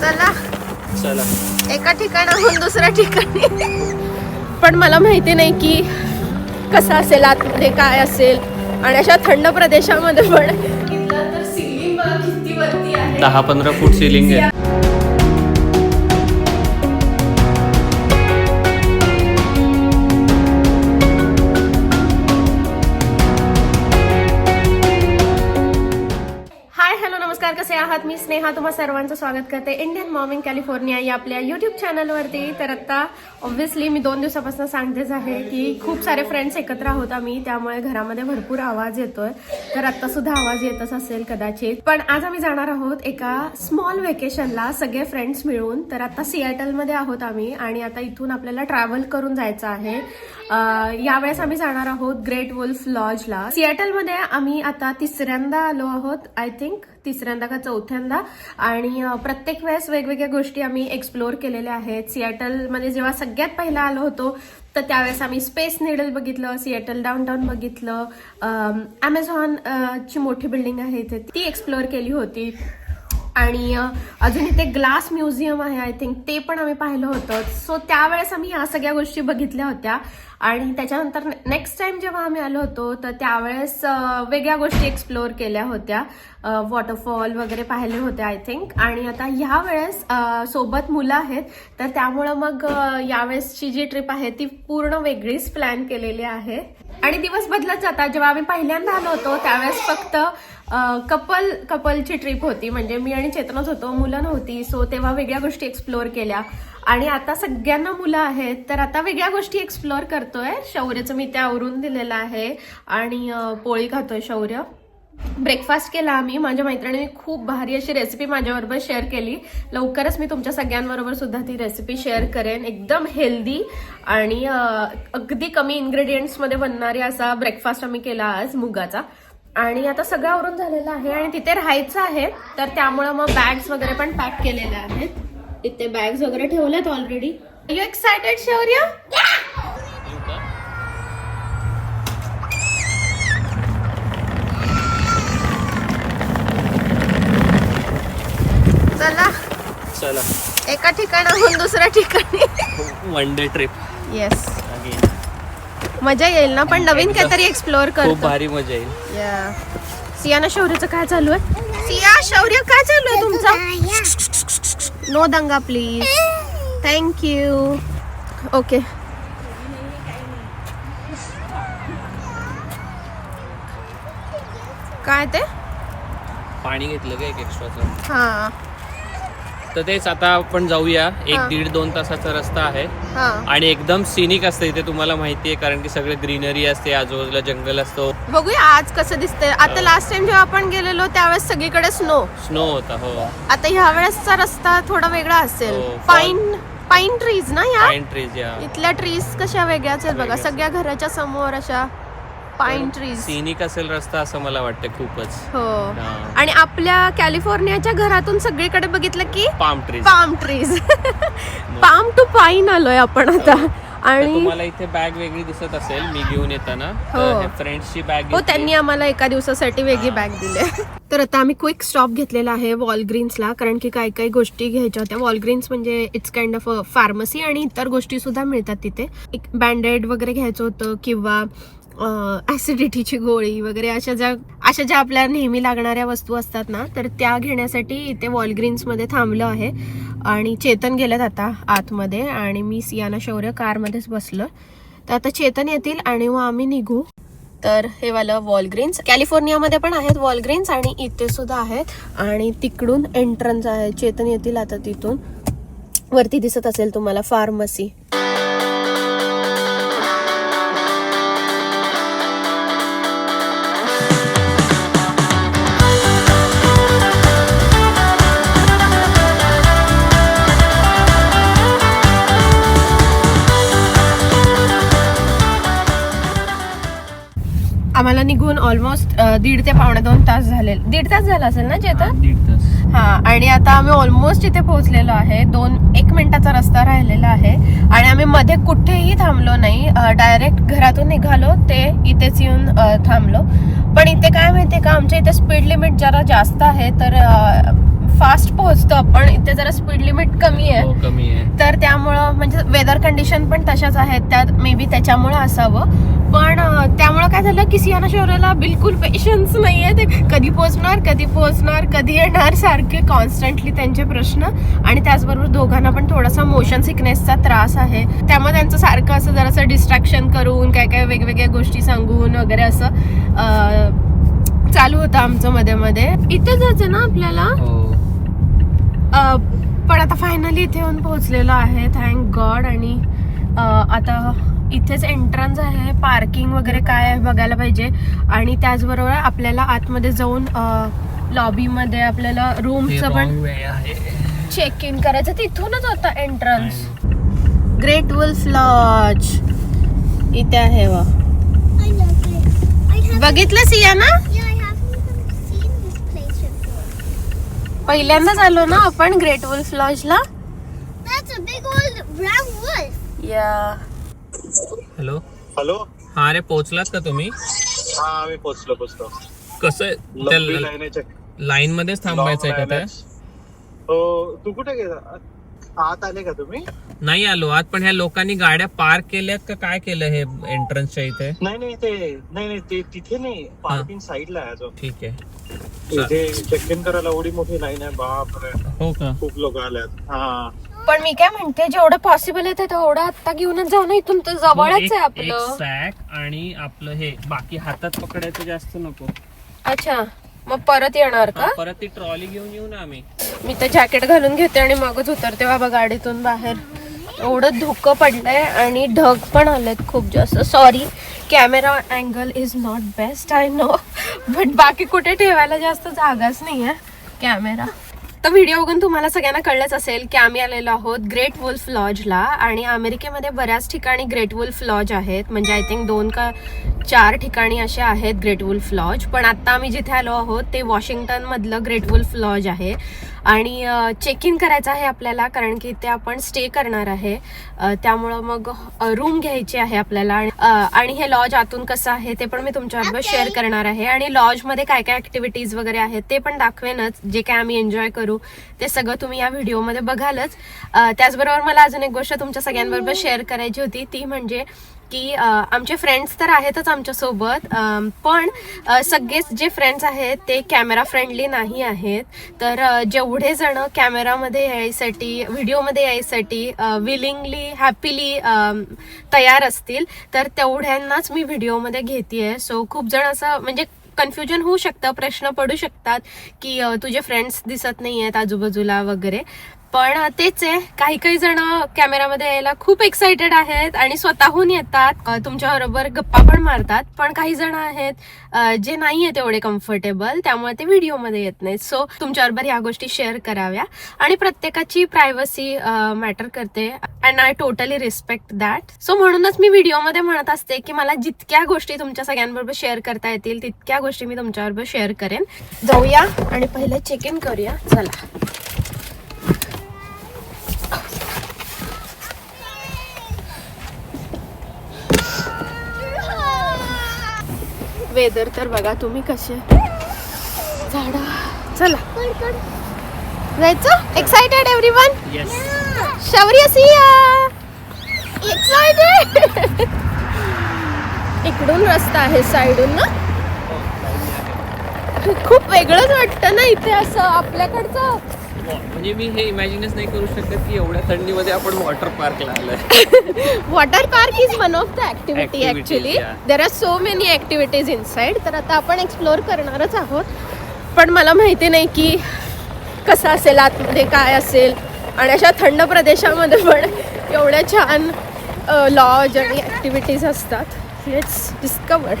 चला. चला. एका ठिकाणाहून दुसऱ्या ठिकाणी. पण मला माहिती नाही की कसं असेल आतमध्ये काय असेल. आणि अशा थंड प्रदेशामध्ये पण दहा पंधरा फूट सिलिंग आहे. नेहा तुम्हा सर्वांचं स्वागत करते. इंडियन मॉम इन कॅलिफोर्निया या आपल्या युट्यूब चॅनलवरती तर आता ऑब्व्हियसली मी दोन दिवसापासून सांगतेच आहे की खूप सारे फ्रेंड्स एकत्र आहोत आम्ही. त्यामुळे घरामध्ये भरपूर आवाज येतोय. तर आता सुद्धा आवाज येतच असेल कदाचित. पण आज आम्ही जाणार आहोत एका स्मॉल वेकेशनला सगळे फ्रेंड्स मिळून. तर आता सियाटलमध्ये आहोत आम्ही आणि आता इथून आपल्याला ट्रॅव्हल करून जायचं आहे. यावेळेस आम्ही जाणार आहोत ग्रेट वुल्फ लॉजला सियाटलमध्ये आम्ही आता तिसऱ्यांदा आलो आहोत आय थिंक तिसऱ्यांदा का चौथ्यांदा. आणि प्रत्येक वेळेस वेगवेगळ्या गोष्टी आम्ही एक्सप्लोअर केलेल्या आहेत. सियाटलमध्ये जेव्हा सगळ्यात पहिला आलो होतो तर त्यावेळेस आम्ही स्पेस निडल बघितलं सिएटल डाऊन बघितलं अमेझॉन ची मोठी बिल्डिंग आहे इथे. ती एक्सप्लोअर केली होती. आणि अजून इथे ग्लास म्युझियम आहे आय थिंक ते पण आम्ही पाहिलं होतं. सो त्यावेळेस आम्ही ह्या सगळ्या गोष्टी बघितल्या होत्या. आणि त्याच्यानंतर नेक्स्ट टाइम जेव्हा आम्ही आलो होतो तर त्यावेळेस वेगळ्या गोष्टी एक्सप्लोअर केल्या होत्या. वॉटरफॉल वगैरे पाहिले होते आय थिंक आणि आता ह्या वेळेस सोबत मुलं आहेत तर त्यामुळं मग यावेळेसची जी ट्रिप आहे ती पूर्ण वेगळीच प्लॅन केलेली आहे. आणि दिवस बदलत जातात. जेव्हा आम्ही पहिल्यांदा आलो होतो त्यावेळेस फक्त कपल कपलची ट्रिप होती. म्हणजे मी आणि चेतनच होतो मुलं नव्हती. सो तेव्हा वेगळ्या गोष्टी एक्सप्लोअर केल्या. आणि आता सगळ्यांना मुलं आहेत तर आता वेगळ्या गोष्टी एक्सप्लोअर करतोय. शौर्यचं मी त्या आवरून दिलेलं आहे. आणि पोळी खातोय शौर्य. ब्रेकफास्ट केला आम्ही. माझ्या मैत्रिणीने खूप भारी अशी रेसिपी माझ्याबरोबर शेअर केली. लवकरच मी तुमच्या सगळ्यांबरोबर सुद्धा ती रेसिपी शेअर करेन. एकदम हेल्दी आणि अगदी कमी इन्ग्रेडियंट्समध्ये बनणारी असा ब्रेकफास्ट आम्ही केला आज मुगाचा. आणि आता सगळं आवरून झालेलं आहे आणि तिथे राहायचं आहे. तर त्यामुळं मग बॅग्स वगैरे पण पॅक केलेल्या आहेत. इथे बॅग्स वगैरे ठेवल्यात ऑलरेडी यू एक्सायटेड शौर्य? चला. चला. एका ठिकाणाहून दुसऱ्या ठिकाणी. वन डे ट्रिप येस मजा येईल ना पण नवीन काहीतरी एक्सप्लोअर खूप करतो. भारी मजा येईल. या सियाना शौर्यचं काय चालू आहे? सिया शौर्य काय चालू आहे तुमचं? नो दंगा प्लीज थँक्यू ओके काय ते? पाणी घेतलं का एक एक्स्ट्राचं हा. तर तेच आता आपण जाऊया. एक दीड दोन तासाचा रस्ता आहे. हा. आणि एकदम सिनिक असतं इथे तुम्हाला माहिती आहे कारण की सगळे ग्रीनरी असते आजूबाजूला जंगल असतो. बघूया आज कसं दिसतंय. आता लास्ट टाइम जेव्हा आपण गेलेलो त्यावेळेस सगळीकडे स्नो स्नो होता हो. आता ह्या वेळेसचा रस्ता थोडा वेगळा असेल. हो, पाईन पाईन ट्रीज ना या? पाईन ट्रीज या. इथल्या ट्रीज कशा वेगळ्याच आहेत बघा. सगळ्या घराच्या समोर अशा पाईन ट्रीज. सिनिक असेल रस्ता असं मला वाटतं खूपच. हो. हा. आणि आपल्या कॅलिफोर्नियाच्या घरातून सगळीकडे बघितलं की palm trees palm trees palm to pine आलोय आपण आता. आणि तुम्हाला इथे बॅग वेगळी दिसत असेल मी घेऊन येताना. हो. फ्रेंड्सची बॅग हो त्यांनी आम्हाला एका दिवसासाठी वेगळी बॅग दिली तर आता आम्ही क्विक स्टॉप घेतलेला आहे वॉलग्रीन्सला कारण की काही काही गोष्टी घ्यायच्या होत्या. वॉलग्रीन्स म्हणजे इट्स काइंड ऑफ फार्मसी आणि इतर गोष्टी सुद्धा मिळतात तिथे. एक बँडेड वगैरे घ्यायचं होतं किंवा ऍसिडिटीची गोळी वगैरे अशा ज्या अशा ज्या आपल्या नेहमी लागणाऱ्या वस्तू असतात ना तर त्या घेण्यासाठी इथे वॉलग्रीन्समध्ये थांबलो आहे. आणि चेतन गेलेत आता आतमध्ये आणि मी सियाना शौर्य कारमध्येच बसलो तर आता चेतन येतील आणि मग आम्ही निघू. तर हे वालं वॉलग्रीन्स कॅलिफोर्नियामध्ये पण आहेत वॉलग्रीन्स आणि इथे सुद्धा आहेत. आणि तिकडून एंट्रन्स आहे. चेतन येतील आता तिथून. वरती दिसत असेल तुम्हाला फार्मसी आम्हाला निघून ऑलमोस्ट दीड ते पावणे दोन तास झाले. दीड तास झाला असेल ना चेतन? दीड तास. हा आणि आता आम्ही ऑलमोस्ट इथे पोहोचलेलो आहे. दोन एक मिनिटाचा रस्ता राहिलेला आहे. आणि आम्ही मध्ये कुठेही थांबलो नाही. डायरेक्ट घरातून निघालो. ते इथेच येऊन थांबलो. पण इथे काय माहितीये का? आमच्या इथे स्पीड लिमिट जरा जास्त आहे. तर फास्ट पोहोचतो आपण इथे जरा स्पीड लिमिट कमी आहे. हो कमी आहे. तर त्यामुळं म्हणजे वेदर कंडिशन पण तशाच आहेत त्यात मे बी त्याच्यामुळं असावं. पण त्यामुळं काय झालं की सियाना शौर्याला बिलकुल पेशन्स नाही आहे ते कधी पोहोचणार कधी पोहोचणार कधी येणार सारखे कॉन्स्टंटली त्यांचे प्रश्न. आणि त्याचबरोबर दोघांना पण थोडासा मोशन सिकनेसचा त्रास आहे. त्यामुळे त्यांचं सारखं असं जरासं डिस्ट्रॅक्शन करून काय काय वेगवेगळ्या गोष्टी सांगून वगैरे असं चालू होतं आमचं मध्ये मध्ये. इथे जायचं ना आपल्याला? हो. पण आता फायनली इथे येऊन पोहोचलेलो आहे थँक गॉड आणि आता इथेच एंट्रन्स आहे पार्किंग वगैरे काय आहे बघायला पाहिजे. आणि त्याचबरोबर आपल्याला आतमध्ये जाऊन लॉबीमध्ये आपल्याला रूमचं पण चेक इन करायचं. तिथूनच होता एंट्रन्स ग्रेट वुल्फ लॉज इथे आहे बघितलं सिया ना पहिल्यांदाच आलो ना आपण ग्रेट वुल्फ लॉजला. या हॅलो हॅलो हा अरे पोहोचलात का तुम्ही? हा आम्ही पोचलो पोचलो कसं लंबी त्या लाईनीच्या लाईन मध्येच थांबायचंय का ते हो तू कुठे गेला? आत आले का तुम्ही? नाही आलो. आत पण ह्या लोकांनी गाड्या पार्क केल्यात का काय केलं हे एंट्रन्सच्या इथे? नाही नाही ते नाही नाही ते तिथे नाही. पार्किंग साईडला आहे अजून. ठीक आहे. इथे चेक इन करायला एवढी मोठी लाईन आहे. बापरे. हो का? खूप लोक आल्यात. हा. पण मी काय म्हणते जेवढं पॉसिबल आहे ते तेवढं आत्ता घेऊनच जाऊ ना. इथून तर जवळच आहे आपलं. सॅक आणि आपलं हे बाकी हातात पकडायचं जास्त नको. अच्छा. मग परत येणार का? परत ती ट्रॉली घेऊन येऊ ना आम्ही. मी तर जॅकेट घालून घेते आणि मगच उतरते बाबा गाडीतून बाहेर. एवढं धुकं पडलंय आणि ढग पण आलेत खूप जास्त. Sorry camera angle is not best I know but बाकी कुठे ठेवायला जास्त जागाच नाही आहे कॅमेरा तर व्हिडिओ बघून तुम्हाला सगळ्यांना कळलंच असेल की आम्ही आलेलो आहोत ग्रेट वुल्फ लॉजला आणि अमेरिकेमध्ये बऱ्याच ठिकाणी ग्रेट वुल्फ लॉज आहेत. म्हणजे आय थिंक दोन का चार ठिकाणी असे आहेत ग्रेट वुल्फ लॉज. पण आत्ता आम्ही जिथे आलो आहोत ते वॉशिंग्टनमधलं ग्रेट वुल्फ लॉज आहे. आणि चेक इन करायचं आहे आपल्याला कारण की इथे आपण स्टे करणार आहे. त्यामुळं मग रूम घ्यायची आहे आपल्याला आणि हे लॉज आतून कसं आहे ते पण मी तुमच्याबरोबर शेअर करणार आहे. आणि लॉजमध्ये काय काय ऍक्टिव्हिटीज वगैरे आहेत ते पण दाखवेनच. जे काय आम्ही एन्जॉय करू ते सगळं तुम्ही या व्हिडिओमध्ये बघालच. त्याचबरोबर मला अजून एक गोष्ट तुमच्या सगळ्यांबरोबर शेअर करायची होती. ती म्हणजे की आमचे फ्रेंड्स तर आहेतच आमच्यासोबत पण सगळेच जे फ्रेंड्स आहेत ते कॅमेरा फ्रेंडली नाही आहेत. तर जेवढे जण कॅमेरामध्ये यायसाठी व्हिडिओमध्ये यायसाठी विलिंगली हॅपीली तयार असतील तर तेवढ्यांनाच मी व्हिडिओमध्ये घेते सो खूप जण असं म्हणजे कन्फ्युजन होऊ शकतं प्रश्न पडू शकतात की तुझे फ्रेंड्स दिसत नाही आहेत आजूबाजूला वगैरे. पण तेच आहे. काही काही जण कॅमेरामध्ये यायला खूप एक्साइटेड आहेत आणि स्वतःहून येतात. तुमच्याबरोबर गप्पा पण मारतात. पण काही जण आहेत जे नाही आहेत एवढे कम्फर्टेबल त्यामुळे ते व्हिडिओमध्ये येत नाहीत. सो तुमच्याबरोबर ह्या गोष्टी शेअर कराव्या. आणि प्रत्येकाची प्रायव्हसी मॅटर करते. And I totally respect that so म्हणूनच मी व्हिडिओमध्ये म्हणत असते की मला जितक्या गोष्टी तुमच्या सगळ्यांबरोबर शेअर करता येतील तितक्या गोष्टी मी तुमच्याबरोबर शेअर करेन. जाऊया आणि पहिले चेक इन करूया. चला. वेदर तर बघा तुम्ही कसे झाडा. चला. जायचं? Excited every one Shaurya excited इकडून रस्ता आहे साईडून ना? खूप वेगळंच वाटतं ना इथे असं आपल्याकडचं? म्हणजे मी हे इमॅजिनच नाही करू शकत की एवढ्या थंडीमध्ये आपण वॉटर पार्कला आलोय. Water park is one of the activity Activities, actually yeah. There are so many activities inside तर आता आपण एक्सप्लोअर करणारच आहोत. पण मला माहिती नाही की कसं असेल आतमध्ये काय असेल. आणि अशा थंड प्रदेशामध्ये पण एवढ्या छान लॉज आणि ॲक्टिव्हिटीज असतात. लेट्स डिस्कवर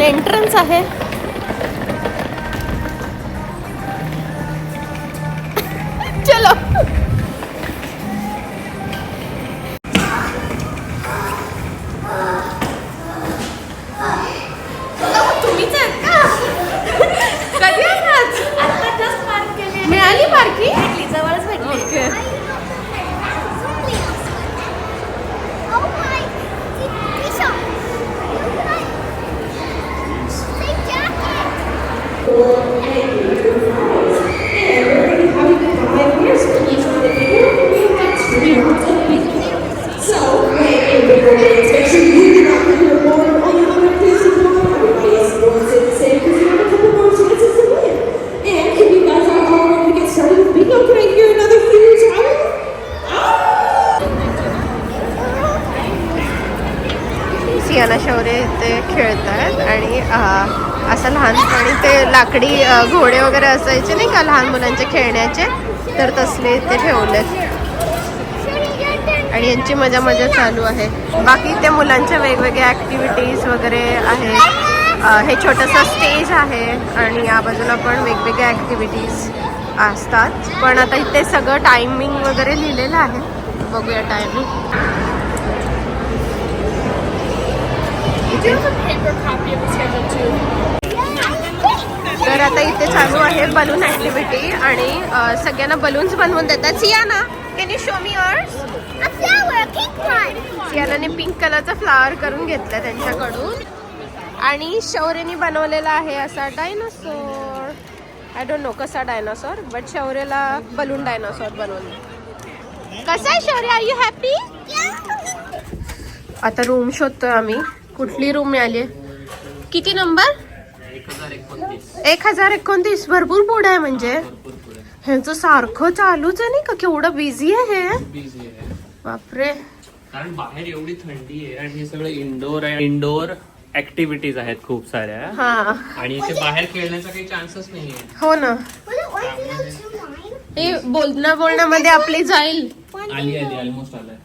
इथून एंट्रन्स आहे खेळत आहेत आणि असं लहानपणी ते लाकडी घोडे वगैरे असायचे नाही का लहान मुलांचे खेळण्याचे? तर तसले इथे ठेवलेत. आणि यांची मजा मजा चालू आहे. बाकी त्या मुलांच्या वेगवेगळ्या ॲक्टिव्हिटीज वगैरे आहेत हे छोटंसं स्टेज आहे आणि या बाजूला पण वेगवेगळ्या ॲक्टिव्हिटीज असतात. पण आता इथे सगळं टायमिंग वगैरे लिहिलेलं आहे. बघूया टायमिंग तर आता इथे चालू आहे बलून ॲक्टिव्हिटी आणि सगळ्यांना बलून्स बनवून देतात. Siana can you show me ours. सियानाने pink कलरचा फ्लावर करून घेतला त्यांच्याकडून. आणि शौर्यनी बनवलेला आहे असा डायनासोर आय डोंट नो कसा डायनासोर बट शौर्यला बलून डायनासोर बनवले कसा आहे शौर्य? आर यू हॅपी आता रूम शोधतोय आम्ही. कुठली रूम मिळाली किती नंबर एक हजार एकोणतीस. भरपूर पुढे आहे म्हणजे. ह्यांचं सारखं चालूच आहे नाही का? केवढं बिझी आहे हे. बिझी आहे. बापरे. कारण बाहेर एवढी थंडी आहे आणि हे सगळं इंडोर आहे. इंडोर ऍक्टिव्हिटीज आहेत खूप साऱ्या. हा. आणि इथे बाहेर खेळण्याचा काही चान्सच नाहीये. हो ना? हे बोलण्या बोलण्यामध्ये आपली जाईल. आली आली ऑलमोस्ट आलाय.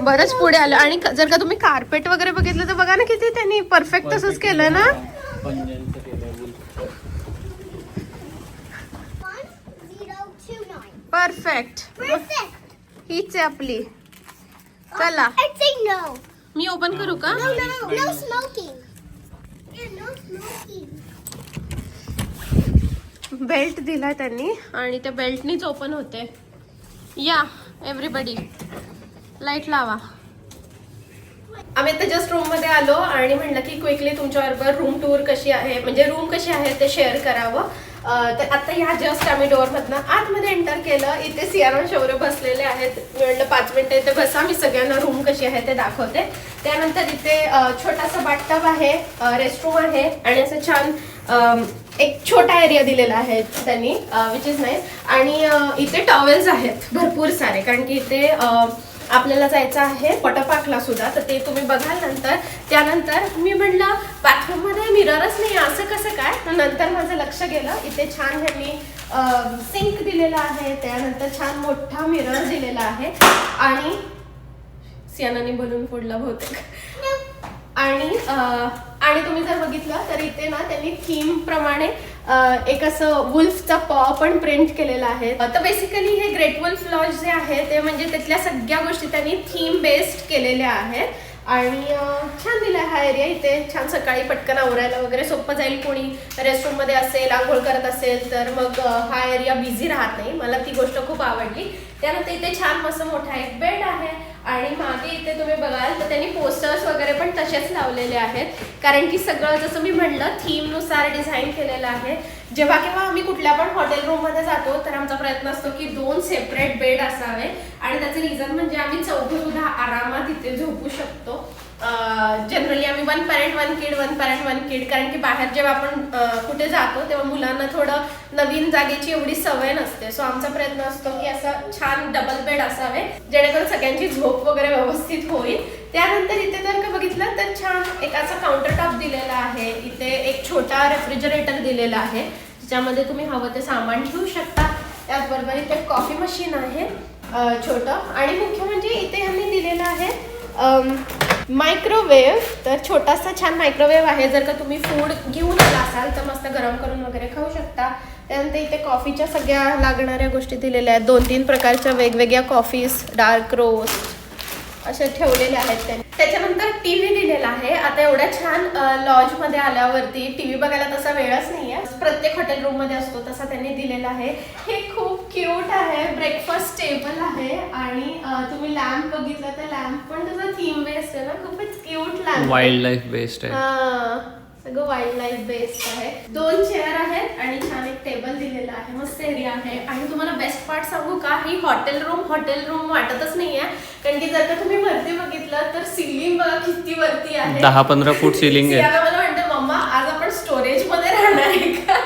बरंच पुढे आलं. आणि जर का तुम्ही कार्पेट वगैरे बघितलं तर बघा ना किती त्यांनी परफेक्ट तसंच केलंय ना. परफेक्ट. हीच आहे आपली. चला. मी ओपन करू का. बेल्ट दिलाय त्यांनी आणि त्या बेल्टनीच ओपन होते. या. एव्हरीबडी लाइट लावा. आम्ही आता जस्ट रूममध्ये आलो आणि म्हणलं की क्विकली तुमच्याबरोबर रूम टूर कशी आहे म्हणजे रूम कशी आहे ते शेअर करावं. तर आता ह्या जस्ट आम्ही डोअर मधनं आतमध्ये एंटर केलं. इथे सियाराम शौर्य बसलेले आहेत. मी म्हणलं पाच मिनिटं इथे बसा. मी सगळ्यांना रूम कशी आहे ते दाखवते. त्यानंतर इथे छोटासा बाटटब आहे रेस्टरूम आहे आणि असं छान एक छोटा एरिया दिलेला आहे त्यांनी विच इज नाईस आणि इथे टॉवेल्स आहेत भरपूर सारे. कारण की इथे आपल्याला जायचं आहे वॉटरपार्कला सुद्धा. तर ते तुम्ही बघाल नंतर. त्यानंतर मी म्हणलं बाथरूममध्ये मिररच नाही असं कसं काय? तर नंतर माझं लक्ष गेलं. इथे छान ह्यांनी सिंक दिलेला आहे. त्यानंतर छान मोठा मिरर दिलेला आहे. आणि सियानाने बलून फोडला बहुतेक. आणि आणि तुम्ही जर बघितलं तर इथे ना त्यांनी थीम प्रमाणे एक असं वुल्फचा पॉ पण प्रिंट केलेला आहे. तर बेसिकली हे ग्रेट वुल्फ लॉज जे आहे ते म्हणजे तिथल्या सगळ्या गोष्टी त्यांनी थीम बेस्ड केलेल्या आहेत. आणि छान दिला हा एरिया इथे. छान सकाळी पटकन आवरायला वगैरे सोपं जाईल कोणी. रेस्टॉरंटमध्ये असेल आंघोळ करत असेल तर मग हा एरिया बिझी राहत नाही. मला ती गोष्ट खूप आवडली. त्यानंतर इथे छान मस्त मोठा एक बेड आहे. आणि मागे इथे तुम्ही बघाल तर त्यांनी पोस्टर्स वगैरे पण तसेच लावलेले आहेत. कारण की सगळं जसं मी म्हणलं थीमनुसार डिझाईन केलेलं आहे. जेव्हा केव्हा आम्ही कुठल्या पण हॉटेल रूममध्ये जातो तर आमचा प्रयत्न असतो की दोन सेपरेट बेड असावे. आणि त्याचं रिझन म्हणजे आम्ही चौघं सुद्धा आरामात इथे झोपू शकतो. जनरली आम्ही one parent one kid one parent one kid कारण की बाहेर जेव्हा आपण कुठे जातो तेव्हा मुलांना थोडं नवीन जागेची एवढी सवय नसते. सो आमचा प्रयत्न असतो की असं छान डबल बेड असावे जेणेकरून सगळ्यांची झोप वगैरे व्यवस्थित होईल. त्यानंतर इथे जर का बघितलं तर छान एक असा काउंटर टॉप दिलेला आहे. इथे एक छोटा रेफ्रिजरेटर दिलेला आहे. ज्याच्यामध्ये तुम्ही हवं ते सामान ठेवू शकता. त्याचबरोबर इथे कॉफी मशीन आहे छोटं. आणि मुख्य म्हणजे इथे यांनी दिलेलं आहे मायक्रोवेव्ह तर छोटासा छान मायक्रोवेव्ह आहे. जर का तुम्ही फूड घेऊन आला असाल तर मस्त गरम करून वगैरे खाऊ शकता. त्यानंतर इथे कॉफीच्या सगळ्या लागणाऱ्या गोष्टी दिलेल्या आहेत. दोन तीन प्रकारच्या वेगवेगळ्या कॉफीज डार्क रोस्ट असे ठेवलेले आहेत त्यांनी त्याच्यानंतर टी व्ही दिलेला आहे. आता एवढ्या छान लॉजमध्ये आल्यावरती टी व्ही बघायला तसा वेळच नाहीये. प्रत्येक हॉटेल रूममध्ये असतो तसा त्यांनी दिलेला आहे. हे खूप क्यूट आहे. ब्रेकफास्ट टेबल आहे आणि तुम्ही लॅम्प बघितला तर लॅम्प पण त्याचा थीम बेस्ड आहे ना. खूपच cute lamp wildlife best आहे. हा. सगळं वाईल्ड लाईफ बेस्ड आहे. दोन चेअर आहेत आणि छान एक टेबल दिलेला आहे. मस्त एरिया आहे. आणि तुम्हाला बेस्ट पार्ट सांगू का? ही हॉटेल रूम हॉटेल रूम वाटतच नाहीये. कारण की जर का तुम्ही वरती बघितलं तर सिलिंग बघा किती वरती आहे. दहा पंधरा फूट सिलिंग आहे. मला म्हणते मम्मा आज आपण स्टोरेजमध्ये राहणार आहे का?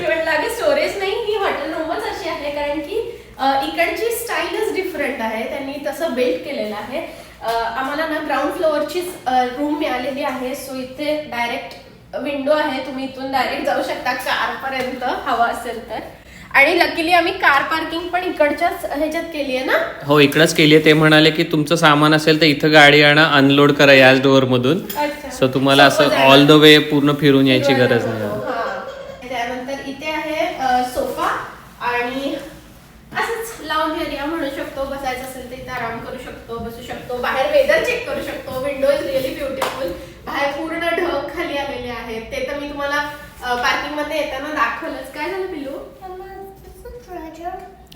मी म्हटलं अगं स्टोरेज नाही. ही हॉटेल रूमच अशी आहे. कारण की इकडची स्टाईलच डिफरंट आहे. त्यांनी तसं बिल्ड केलेलं आहे. आम्हाला ना ग्राउंड फ्लोअरचीच रूम मिळालेली आहे. सो इथे डायरेक्ट विंडो आहे तुम्ही इथून डायरेक्ट जाऊ शकता कार पर्यंत हवा असेल तर. आणि लकीली आम्ही कार पार्किंग पण इकडच्याच ह्याच्यात केली आहे ना? हो इकडंच केली आहे. ते म्हणाले की तुमचं सामान असेल तर इथं गाडी आणा अनलोड करा याच डोअर मधून. अच्छा. सो तुम्हाला असं. ऑल द वे पूर्ण फिरून यायची गरज नाही. हा. त्यानंतर इथे आहे सोफा आणि असंच लावून एरिया म्हणू शकतो. बसायचं असेल तर इथे आराम करू शकतो बसू शकतो. बाहेर वेदर चेक करू शकतो. विंडो इज रिअली ब्युटिफुल बाहेर पूर्ण ढग खाली आलेले आहेत. ते तर मी तुम्हाला पार्किंगमध्ये येताना दाखवलंच. काय झालं पिल्लू.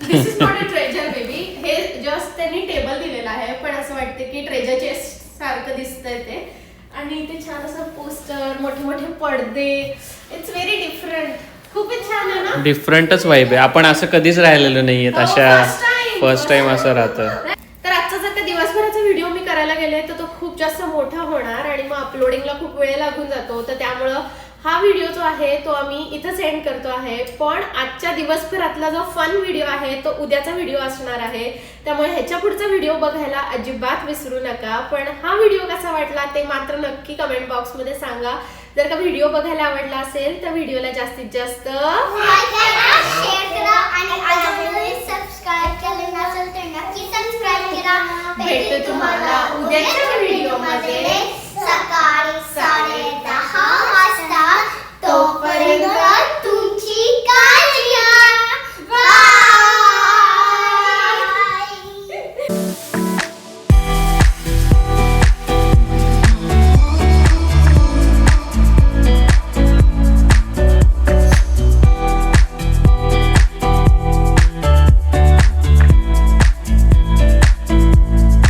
This is not a treasure baby हे जस्ट त्यांनी टेबल दिलेलं आहे. पण असं वाटतं की ट्रेजर चेस्ट सारखं दिसतंय ते. आणि इथे छान असं पोस्टर मोठे मोठे पडदे. इट्स व्हेरी डिफरंट खूपच छान आहे ना? डिफरंटच वाईब आहे. आपण असं कधीच राहिलेलं नाहीये हो, अशा. फर्स्ट टाइम असं राहतं तर आजचा जर का दिवसभराचा व्हिडिओ मी करायला गेले तर तो खूप जास्त मोठा होणार आणि मग अपलोडिंगला खूप वेळ लागून जातो. तर त्यामुळं हा व्हिडिओ जो आहे तो आम्ही इथं सेंड करतो आहे. पण आजच्या दिवसभरातला जो फन व्हिडिओ आहे तो उद्याचा व्हिडिओ असणार आहे. त्यामुळे ह्याच्या पुढचा व्हिडिओ बघायला अजिबात विसरू नका. पण हा व्हिडिओ कसा वाटला ते मात्र नक्की कमेंट बॉक्समध्ये सांगा. जर का व्हिडिओ बघायला आवडला असेल तर व्हिडिओला जास्तीत जास्त Like करा, share करा आणि अजूनही सबस्क्राईब केले नसेल तर नक्की भेटतो तुम्हाला उद्याच्या व्हिडिओमध्ये. सकाळी